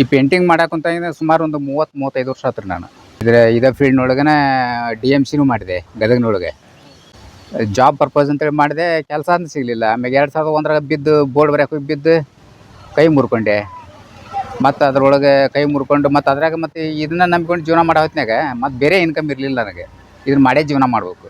ಈ ಪೇಂಟಿಂಗ್ ಮಾಡಕ್ಕಂತ ಸುಮಾರು ಒಂದು ಮೂವತ್ತು, ಮೂವತ್ತೈದು ವರ್ಷ ಆತ್ರಿ ನಾನು. ಇದ್ರ ಇದೇ ಫೀಲ್ಡ್ನೊಳಗನ ಡಿ ಎಂ ಸಿನೂ ಮಾಡಿದೆ, ಗದಗನೊಳಗೆ. ಜಾಬ್ ಪರ್ಪಸ್ ಅಂತೇಳಿ ಮಾಡಿದೆ, ಕೆಲಸ ಅಂತ ಸಿಗಲಿಲ್ಲ. ಆಮೇಲೆ ಎರಡು ಸಾವಿರದ ಒಂದರಾಗ ಬಿದ್ದು ಬೋರ್ಡ್ ಬರೆಯಕ್ಕೆ ಬಿದ್ದು ಕೈ ಮುರ್ಕೊಂಡೆ. ಮತ್ತು ಅದ್ರೊಳಗೆ ಕೈ ಮುರ್ಕೊಂಡು, ಮತ್ತು ಅದ್ರಾಗ ಮತ್ತು ಇದನ್ನ ನಂಬ್ಕೊಂಡು ಜೀವನ ಮಾಡೋ ಹೊತ್ತಿನಾಗ ಮತ್ತು ಬೇರೆ ಇನ್ಕಮ್ ಇರಲಿಲ್ಲ ನನಗೆ. ಇದನ್ನ ಮಾಡೇ ಜೀವನ ಮಾಡ್ಬೇಕು.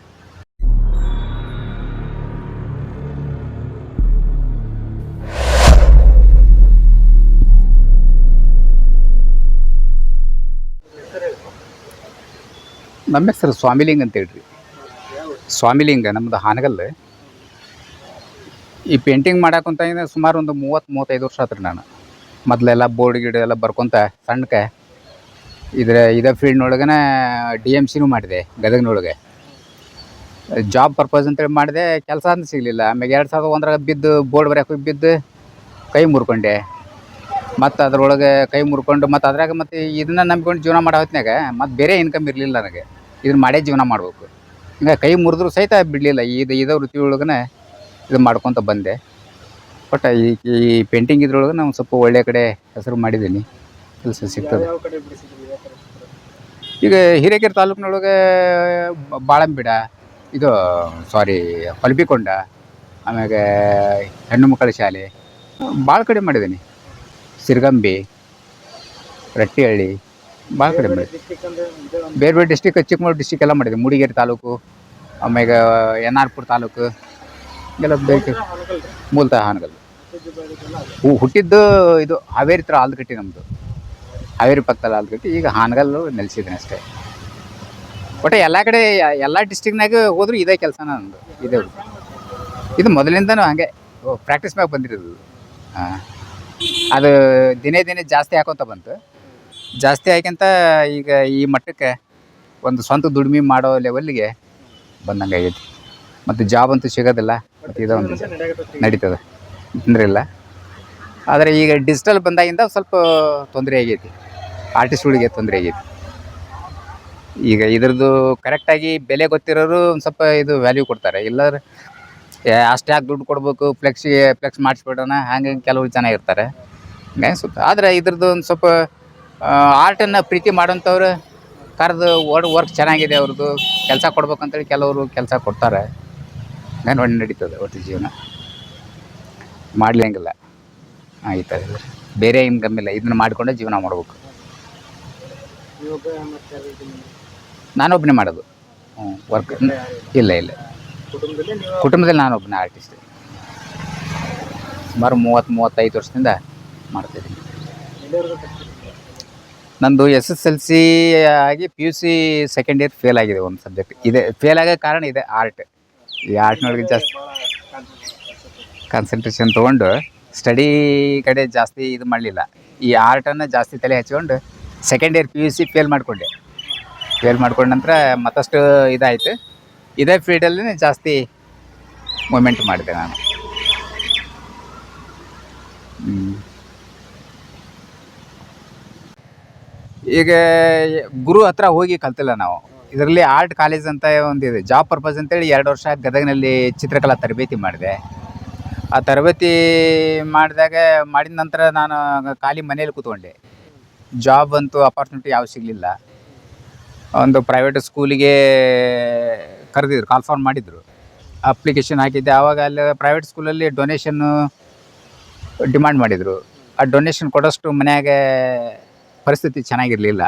ನಮ್ಮ ಹೆಸರು ಸ್ವಾಮಿಲಿಂಗ್ ಅಂತ ಹೇಳ್ರಿ. ಸ್ವಾಮಿಲಿಂಗ ನಮ್ಮದು ಹಾನಗಲ್. ಈ ಪೇಂಟಿಂಗ್ ಮಾಡಾಕಂತ ಸುಮಾರು ಒಂದು ಮೂವತ್ತು, ಮೂವತ್ತೈದು ವರ್ಷ ಆತ್ರಿ ನಾನು. ಮೊದಲೆಲ್ಲ ಬೋರ್ಡ್ ಗಿಡ ಎಲ್ಲ ಬರ್ಕೊಂತ ಸಣ್ಣಕ್ಕೆ. ಇದ್ರ ಇದೇ ಫೀಲ್ಡ್ನೊಳಗನ ಡಿ ಎಂ ಸಿನೂ ಮಾಡಿದೆ ಗದಗ್ನೊಳಗೆ ಜಾಬ್ ಪರ್ಪಸ್ ಅಂತೇಳಿ ಮಾಡಿದೆ, ಕೆಲಸ ಅಂತ ಸಿಗಲಿಲ್ಲ. ಆಮೇಲೆ ಎರಡು ಸಾವಿರದ ಒಂದರಾಗ ಬಿದ್ದು ಬೋರ್ಡ್ ಬರೆಯೋಕೆ ಹೋಗಿ ಬಿದ್ದು ಕೈ ಮುರ್ಕೊಂಡೆ. ಮತ್ತು ಅದ್ರೊಳಗೆ ಕೈ ಮುರ್ಕೊಂಡು ಮತ್ತು ಅದ್ರಾಗ ಮತ್ತು ಇದನ್ನ ನಂಬ್ಕೊಂಡು ಜೀವನ ಮಾಡೋ ಹೊತ್ನ್ಯಾಗ ಮತ್ತು ಬೇರೆ ಇನ್ಕಮ್ ಇರಲಿಲ್ಲ ನನಗೆ. ಇದನ್ನ ಮಾಡೇ ಜೀವನ ಮಾಡ್ಬೇಕು. ಹಿಂಗೆ ಕೈ ಮುರಿದ್ರು ಸಹಿತ ಬಿಡಲಿಲ್ಲ. ಇದು ಇದೇ ವೃತ್ತಿ ಒಳಗನೆ ಇದು ಮಾಡ್ಕೊತ ಬಂದೆ. ಬಟ್ ಈ ಈ ಪೇಂಟಿಂಗ್ ಇದ್ರೊಳಗೆ ನಾವು ಸ್ವಲ್ಪ ಒಳ್ಳೆ ಕಡೆ ಹೆಸರು ಮಾಡಿದ್ದೀನಿ. ಕೆಲಸ ಸಿಗ್ತದೆ? ಈಗ ಹಿರೇಕೆರೆ ತಾಲೂಕಿನೊಳಗೆ ಬಾಳಂಬಿಡ ಇದು ಸಾರಿ ಪಲ್ಪಿಕೊಂಡ ಆಮ್ಯಾಗ ಹೆಣ್ಣು ಮಕ್ಕಳ ಶಾಲೆ ಭಾಳ ಕಡೆ ಮಾಡಿದ್ದೀನಿ. ಸಿರ್ಗಂಬಿ ರಟ್ಟಿಹಳ್ಳಿ ಭಾಳ ಕಡಿಮೆ ಒಂದು ಬೇರೆ ಬೇರೆ ಡಿಸ್ಟಿಕ್ ಚಿಕ್ಕಮಗಳೂರು ಡಿಸ್ಟಿಕ್ ಎಲ್ಲ ಮಾಡಿದೆ. ಮೂಡಿಗೆರೆ ತಾಲೂಕು ಆಮ್ಯಾಗ ಎನ್ ಆರ್ ಪುರ ತಾಲೂಕು, ಎಲ್ಲ ಬೇಕು. ಮೂಲತಃ ಹಾನಗಲ್. ಹೂ, ಹುಟ್ಟಿದ್ದು ಇದು ಹಾವೇರಿ ಥರ ಆಲ್ದಗಟ್ಟಿ ನಮ್ಮದು ಹಾವೇರಿ ಪಕ್ಕದಲ್ಲಿ ಆಲ್ದಗಟ್ಟಿ ಈಗ ಹಾನಗಲ್ಲು ನೆಲೆಸಿದ್ದೀನಿ ಅಷ್ಟೇ. ಒಟ್ಟು ಎಲ್ಲ ಕಡೆ, ಎಲ್ಲ ಡಿಸ್ಟಿಕ್ನಾಗ ಹೋದರೂ ಇದೇ ಕೆಲಸ ನಂದು ಇದೇ ಇದು ಮೊದಲಿಂದನೂ ಹಾಗೆ. ಪ್ರಾಕ್ಟೀಸ್ ಮ್ಯಾಗ ಬಂದಿರೋದು ಹಾಂ. ಅದು ದಿನೇ ದಿನೇ ಜಾಸ್ತಿ ಹಾಕೋತ ಬಂತು. ಜಾಸ್ತಿ ಆಯ್ಕೆಂತ ಈಗ ಈ ಮಟ್ಟಕ್ಕೆ ಒಂದು ಸ್ವಂತ ದುಡಿಮೆ ಮಾಡೋ ಲೆವೆಲ್ಗೆ ಬಂದಂಗೆ ಆಗೈತಿ. ಮತ್ತು ಜಾಬ್ ಅಂತೂ ಸಿಗೋದಿಲ್ಲ, ಮತ್ತು ನಡೆಯಕತ್ತೈತಿ. ನಡೀತದೆ. ತೊಂದರೆ ಇಲ್ಲ. ಆದರೆ ಈಗ ಡಿಜಿಟಲ್ ಬಂದಾಗಿಂದ ಸ್ವಲ್ಪ ತೊಂದರೆ ಆಗೈತಿ. ಆರ್ಟಿಸ್ಟ್ಗಳಿಗೆ ತೊಂದರೆ ಆಗೈತಿ. ಈಗ ಇದ್ರದ್ದು ಕರೆಕ್ಟಾಗಿ ಬೆಲೆ ಗೊತ್ತಿರೋರು ಒಂದು ಸ್ವಲ್ಪ ಇದು ವ್ಯಾಲ್ಯೂ ಕೊಡ್ತಾರೆ. ಇಲ್ಲಾದ್ರೆ ಅಷ್ಟು ಯಾಕೆ ದುಡ್ಡು ಕೊಡ್ಬೇಕು? ಫ್ಲೆಕ್ಸಿಗೆ ಫ್ಲೆಕ್ಸ್ ಮಾಡಿಸ್ಬಿಡೋಣ? ಹಂಗೆ ಕೆಲವರು ಜನ ಇರ್ತಾರೆ. ಹಂಗೆ ಸ್ವಲ್ಪ ಆದರೆ ಇದ್ರದ್ದು ಒಂದು ಸ್ವಲ್ಪ ಆರ್ಟನ್ನು ಪ್ರೀತಿ ಮಾಡೋಂಥವ್ರು ಕರೆದು ವರ್ಡ್ ವರ್ಕ್ ಚೆನ್ನಾಗಿದೆ ಅವ್ರದ್ದು ಕೆಲಸ ಕೊಡ್ಬೇಕಂತೇಳಿ ಕೆಲವರು ಕೆಲಸ ಕೊಡ್ತಾರೆ. ನಾನು ಹೊಣ್ಣೆ ನಡೀತದೆ ಒಟ್ಟು ಜೀವನ. ಮಾಡ್ಲಂಗಿಲ್ಲ ಆಯ್ತಾರೆ ಬೇರೆ ಇನ್ಕಮ್ ಇಲ್ಲ. ಇದನ್ನ ಮಾಡಿಕೊಂಡೆ ಜೀವನ ಮಾಡ್ಬೇಕು. ನಾನೊಬ್ಬನೇ ಮಾಡೋದು. ಹ್ಞೂ ವರ್ಕ್ ಇಲ್ಲ ಇಲ್ಲ. ಕುಟುಂಬದಲ್ಲಿ ನಾನೊಬ್ಬನೇ ಆರ್ಟಿಸ್ಟ್ ಸುಮಾರು ಮೂವತ್ತು, ಮೂವತ್ತೈದು ವರ್ಷದಿಂದ ಮಾಡ್ತಿದ್ದೀನಿ? ನಂದು ಎಸ್ ಎಸ್ ಎಲ್ ಸಿ ಆಗಿ P U C second year fail ಆಗಿದೆ ಒಂದು ಸಬ್ಜೆಕ್ಟ್ ಇದೆ ಫೇಲ್ ಆಗೋ ಕಾರಣ ಇದೆ ಆರ್ಟ್ ಈ ಆರ್ಟ್ನೊಳಗೆ ಜಾಸ್ತಿ ಕಾನ್ಸಂಟ್ರೇಷನ್ ತೊಗೊಂಡು ಸ್ಟಡಿ ಕಡೆ ಜಾಸ್ತಿ ಇದು ಮಾಡಲಿಲ್ಲ. ಈ ಆರ್ಟನ್ನು ಜಾಸ್ತಿ ತಲೆ ಹಚ್ಕೊಂಡು second year P U C fail ಮಾಡಿಕೊಂಡೆ. ಫೇಲ್ ಮಾಡ್ಕೊಂಡ ನಂತರ ಮತ್ತಷ್ಟು ಇದಾಯಿತು. ಇದೇ ಫೀಲ್ಡಲ್ಲೇ ಜಾಸ್ತಿ ಮೂಮೆಂಟ್ ಮಾಡಿದೆ ನಾನು. ಈಗ ಗುರು ಹತ್ರ ಹೋಗಿ ಕಲ್ತಿಲ್ಲ ನಾವು. ಇದರಲ್ಲಿ ಆರ್ಟ್ ಕಾಲೇಜ್ ಅಂತ ಒಂದಿದೆ. ಜಾಬ್ ಪರ್ಪಸ್ ಅಂತೇಳಿ ಎರಡು ವರ್ಷ ಗದಗಿನಲ್ಲಿ ಚಿತ್ರಕಲಾ ತರಬೇತಿ ಮಾಡಿದೆ. ಆ ತರಬೇತಿ ಮಾಡಿದಾಗ ಮಾಡಿದ ನಂತರ ನಾನು ಖಾಲಿ ಮನೇಲಿ ಕೂತ್ಕೊಂಡೆ. ಜಾಬ್ ಅಂತೂ ಅಪಾರ್ಚುನಿಟಿ ಯಾವ ಸಿಗಲಿಲ್ಲ. ಒಂದು ಪ್ರೈವೇಟ್ ಸ್ಕೂಲಿಗೆ ಕರೆದಿದ್ರು ಕಾಲ್ ಫಾರ್ಮ್ ಮಾಡಿದರು. ಅಪ್ಲಿಕೇಶನ್ ಹಾಕಿದ್ದೆ. ಆವಾಗ ಅಲ್ಲಿ ಪ್ರೈವೇಟ್ ಸ್ಕೂಲಲ್ಲಿ ಡೊನೇಷನ್ನು ಡಿಮ್ಯಾಂಡ್ ಮಾಡಿದರು. ಆ ಡೊನೇಷನ್ ಕೊಡೋಷ್ಟು ಮನ್ಯಾಗ ಪರಿಸ್ಥಿತಿ ಚೆನ್ನಾಗಿರಲಿಲ್ಲ.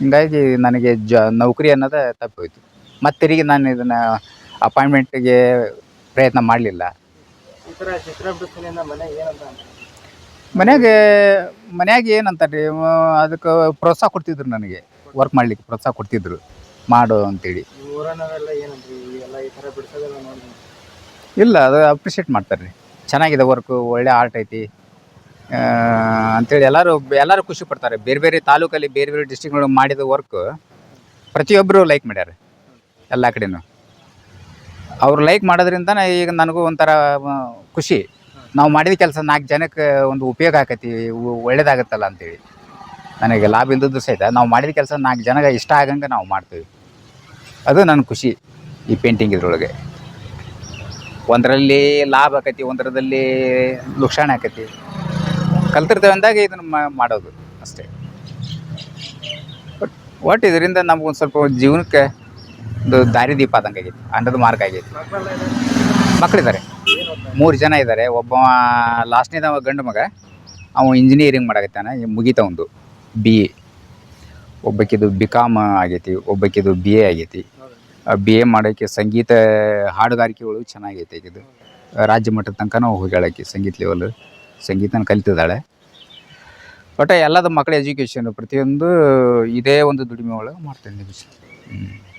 ಹಿಂಗಾಗಿ ನನಗೆ ಜ ನೌಕರಿ ಅನ್ನೋದು ತಪ್ಪೋಯ್ತು. ಮತ್ತೆ ತಿರುಗಿ ನಾನು ಇದನ್ನು ಅಪಾಯಿಂಟ್ಮೆಂಟಿಗೆ ಪ್ರಯತ್ನ ಮಾಡಲಿಲ್ಲ. ಮನೆಗೆ ಮನೆಯಾಗೆ ಏನಂತಾರೆ ಅದಕ್ಕೆ ಪ್ರೋತ್ಸಾಹ ಕೊಡ್ತಿದ್ರು ನನಗೆ. ವರ್ಕ್ ಮಾಡ್ಲಿಕ್ಕೆ ಪ್ರೋತ್ಸಾಹ ಕೊಡ್ತಿದ್ರು. ಮಾಡು ಅಂತೇಳಿ. ಇಲ್ಲ ಅದು ಅಪ್ರಿಷಿಯೇಟ್ ಮಾಡ್ತಾರೆ. ರೀ ಚೆನ್ನಾಗಿದೆ ವರ್ಕು ಒಳ್ಳೆ ಆರ್ಟ್ ಐತಿ. ಅಂತೇಳಿ ಎಲ್ಲರೂ ಎಲ್ಲರೂ ಖುಷಿ ಪಡ್ತಾರೆ. ಬೇರೆ ಬೇರೆ ತಾಲೂಕಲ್ಲಿ ಬೇರೆ ಬೇರೆ ಡಿಸ್ಟಿಕ್ಗಳು ಮಾಡಿದ ವರ್ಕ್ ಪ್ರತಿಯೊಬ್ಬರು ಲೈಕ್ ಮಾಡ್ಯಾರ, ಎಲ್ಲ ಕಡೆನೂ. ಅವ್ರು ಲೈಕ್ ಮಾಡೋದ್ರಿಂದ ಈಗ ನನಗೂ ಒಂಥರ ಖುಷಿ. ನಾವು ಮಾಡಿದ ಕೆಲಸ ನಾಲ್ಕು ಜನಕ್ಕೆ ಒಂದು ಉಪಯೋಗ ಆಕತಿ ಒಳ್ಳೇದಾಗತ್ತಲ್ಲ ಅಂತೇಳಿ. ನನಗೆ ಲಾಭ ಇಲ್ಲದ್ದು ಸಹಿತ ನಾವು ಮಾಡಿದ ಕೆಲಸ ನಾಲ್ಕು ಜನಗೆ ಇಷ್ಟ ಆಗಂಗೆ ನಾವು ಮಾಡ್ತೀವಿ. ಅದು ನನ್ನ ಖುಷಿ ಈ ಪೇಂಟಿಂಗ್ ಇದ್ರೊಳಗೆ. ಒಂದರಲ್ಲಿ ಲಾಭ ಆಕತಿ, ಒಂದರದಲ್ಲಿ ನುಕ್ಸಾನ ಆಕತಿ. ಕಲ್ತಿರ್ತೇವೆ ಅಂದಾಗ ಇದನ್ನು ಮಾಡೋದು ಅಷ್ಟೇ. ಬಟ್ ಒಟ್ಟು ಇದರಿಂದ ನಮ್ಗೊಂದು ಸ್ವಲ್ಪ ಜೀವನಕ್ಕೆ ಒಂದು ದಾರಿದೀಪ ಆದಂಗೆ ಆಗೈತಿ, ಅನ್ನದ ಮಾರ್ಗ ಆಗೈತಿ? ಮಕ್ಕಳಿದ್ದಾರೆ ಮೂರು ಜನ ಇದ್ದಾರೆ ಒಬ್ಬ ಲಾಸ್ಟ್ನೇದವ ಗಂಡು ಮಗ, ಅವ ಇಂಜಿನಿಯರಿಂಗ್ ಮಾಡಕತ್ತಾನ ಮುಗಿತ ಒಂದು ಬಿ ಎ ಒಬ್ಬಕ್ಕಿದು ಬಿ ಕಾಮ್ ಆಗೈತಿ ಒಬ್ಬಕ್ಕಿದು ಬಿ ಎ ಆಗೈತಿ. ಬಿ ಎ ಮಾಡೋಕ್ಕೆ ಸಂಗೀತ ಹಾಡುಗಾರಿಕೆಗಳು ಚೆನ್ನಾಗೈತೆ ಇದು ರಾಜ್ಯ ಮಟ್ಟದ ತನಕನೂ ಹೋಗ್ಯಾಳಕ್ಕೆ ಸಂಗೀತ ಲೆವೆಲ್ ಸಂಗೀತನ ಕಲಿತಿದ್ದಾಳೆ. ಒಟ್ಟು ಎಲ್ಲದ ಮಕ್ಕಳ ಎಜುಕೇಷನ್ ಪ್ರತಿಯೊಂದು ಇದೇ ಒಂದು ದುಡಿಮೆ ಒಳಗೆ ಮಾಡ್ತೇನೆ ಹ್ಞೂ